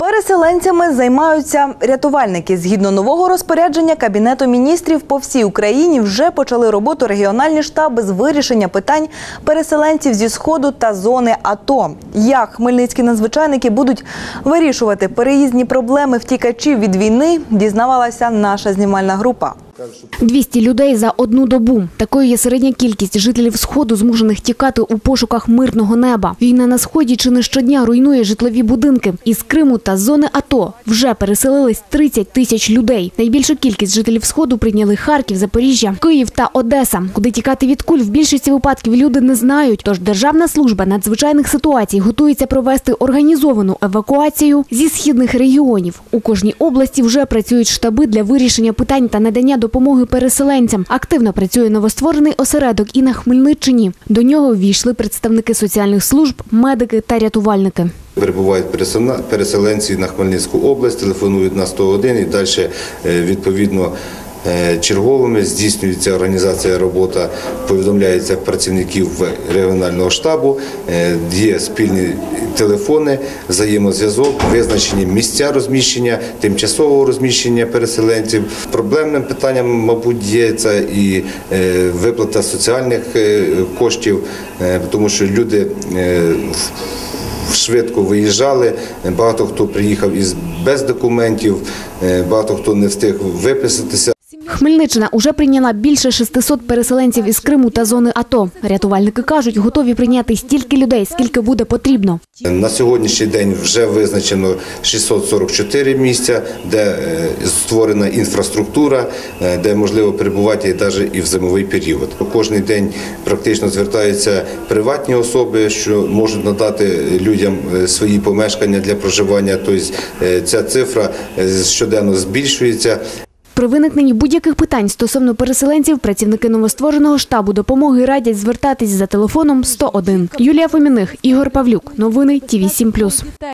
Переселенцями займаються рятувальники. Згідно нового розпорядження Кабінету міністрів по всій Україні вже почали роботу регіональні штаби з вирішення питань переселенців зі сходу та зони АТО. Як хмельницькі надзвичайники будуть вирішувати переїзні проблеми втікачів від війни, дізнавалася наша знімальна група. 200 людей за одну добу. Такою є середня кількість жителів Сходу, змушених тікати у пошуках мирного неба. Війна на Сході чи не щодня руйнує житлові будинки. Із Криму та зони АТО вже переселились 30 тисяч людей. Найбільшу кількість жителів Сходу прийняли Харків, Запоріжжя, Київ та Одеса. Куди тікати від куль в більшості випадків люди не знають. Тож Державна служба надзвичайних ситуацій готується провести організовану евакуацію зі східних регіонів. У кожній області вже працюють штаби для вирішення питань та надання допомоги переселенцям. Активно працює новостворений осередок і на Хмельниччині. До нього ввійшли представники соціальних служб, медики та рятувальники. Перебувають переселенці на Хмельницьку область, телефонують на 101 і далі е, відповідно черговими здійснюється організація робота, повідомляється працівників регіонального штабу, е, є спільні телефони, взаємозв'язок, визначені місця розміщення, тимчасового розміщення переселенців. Проблемним питанням, мабуть, є це і е, виплата соціальних е, коштів, е, тому що люди е, швидко виїжджали. Багато хто приїхав із без документів, е, багато хто не встиг виписатися. Хмельниччина уже прийняла більше 600 переселенців із Криму та зони АТО. Рятувальники кажуть, готові прийняти стільки людей, скільки буде потрібно. На сьогоднішній день вже визначено 644 місця, де е, створена інфраструктура, е, де можливо перебувати навіть і в зимовий період. Кожний день практично звертаються приватні особи, що можуть надати людям е, свої помешкання для проживання. Тобто ця цифра щоденно збільшується. При виникненні будь-яких питань стосовно переселенців працівники новоствореного штабу допомоги радять звертатись за телефоном 101. Юлія Фоміних, Ігор Павлюк. Новини ТІВІ 7+.